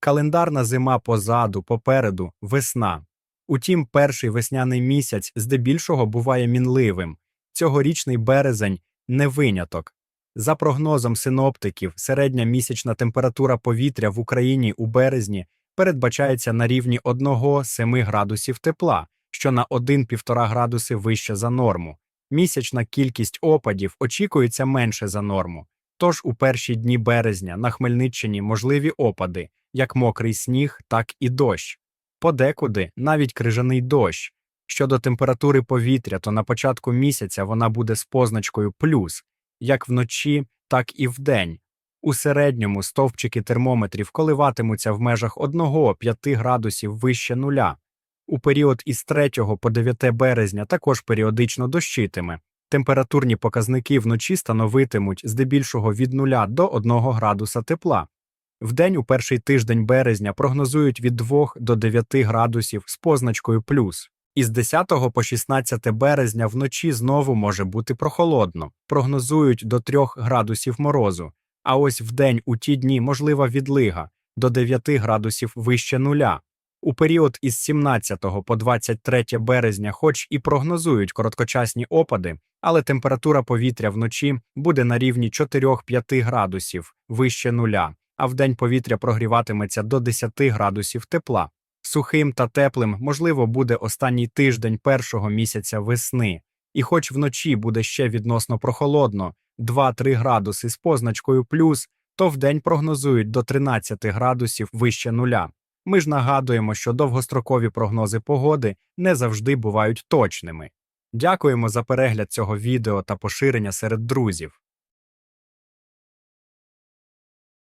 Календарна зима позаду, попереду, весна. Утім, перший весняний місяць здебільшого буває мінливим. Цьогорічний березень не виняток. За прогнозом синоптиків, середня місячна температура повітря в Україні у березні передбачається на рівні 1-7 градусів тепла, що на 1-1,5 градуси вище за норму. Місячна кількість опадів очікується менше за норму. Тож у перші дні березня на Хмельниччині можливі опади, як мокрий сніг, так і дощ. Подекуди навіть крижаний дощ. Щодо температури повітря, то на початку місяця вона буде з позначкою плюс, як вночі, так і вдень. У середньому стовпчики термометрів коливатимуться в межах 1-5 градусів вище нуля. У період із 3 по 9 березня також періодично дощитиме. Температурні показники вночі становитимуть здебільшого від 0 до 1 градуса тепла. Вдень у перший тиждень березня прогнозують від 2 до 9 градусів з позначкою плюс. Із 10 по 16 березня вночі знову може бути прохолодно, прогнозують до 3 градусів морозу, а ось вдень у ті дні можлива відлига до 9 градусів вище нуля. У період із 17 по 23 березня, хоч і прогнозують короткочасні опади, але температура повітря вночі буде на рівні 4-5 градусів вище нуля, а вдень повітря прогріватиметься до 10 градусів тепла. Сухим та теплим, можливо, буде останній тиждень першого місяця весни, і хоч вночі буде ще відносно прохолодно 2-3 градуси з позначкою плюс, то вдень прогнозують до 13 градусів вище нуля. Ми ж нагадуємо, що довгострокові прогнози погоди не завжди бувають точними. Дякуємо за перегляд цього відео та поширення серед друзів.